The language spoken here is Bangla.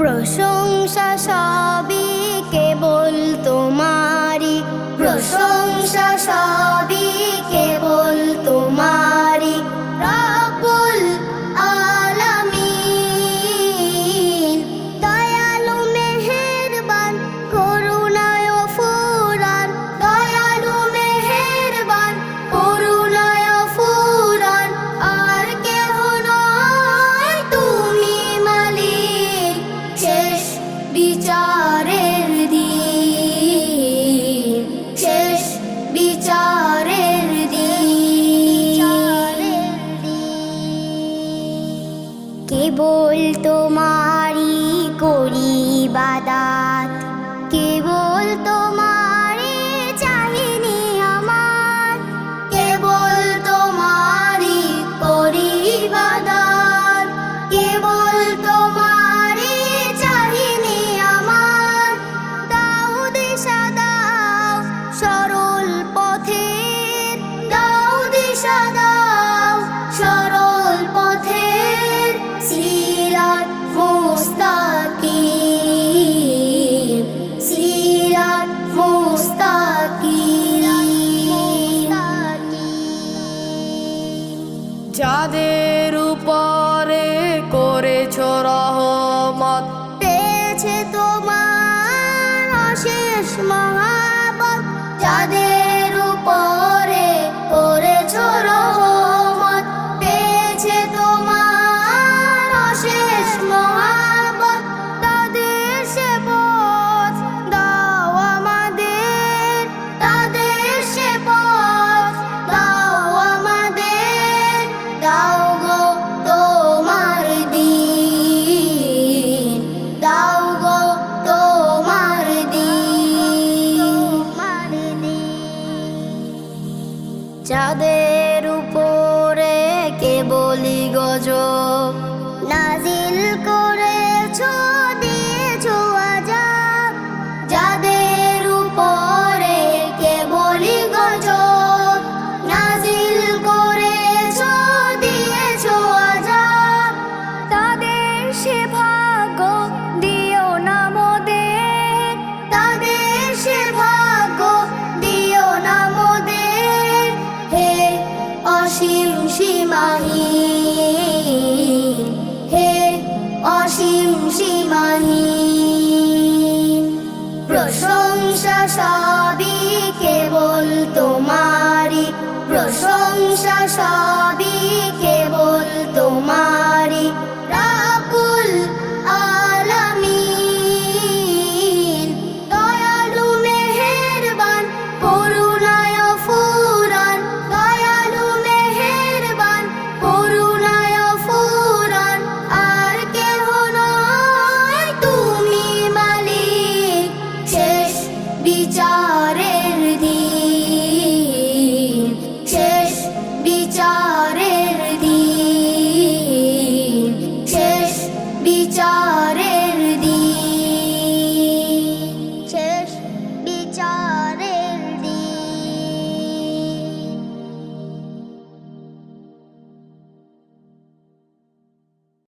প্রশংসা সব কেবল তোমারই করি বাদা যাদের উপরে করেছ রহমত। পেয়েছে তোমার অশেষ মহাবত যাদের চাঁদের উপরে কেবলি গজব? নাজি হে অসীম সীমাহীন প্রশংসা সবই কেবল তোমারি প্রশংসা বিচার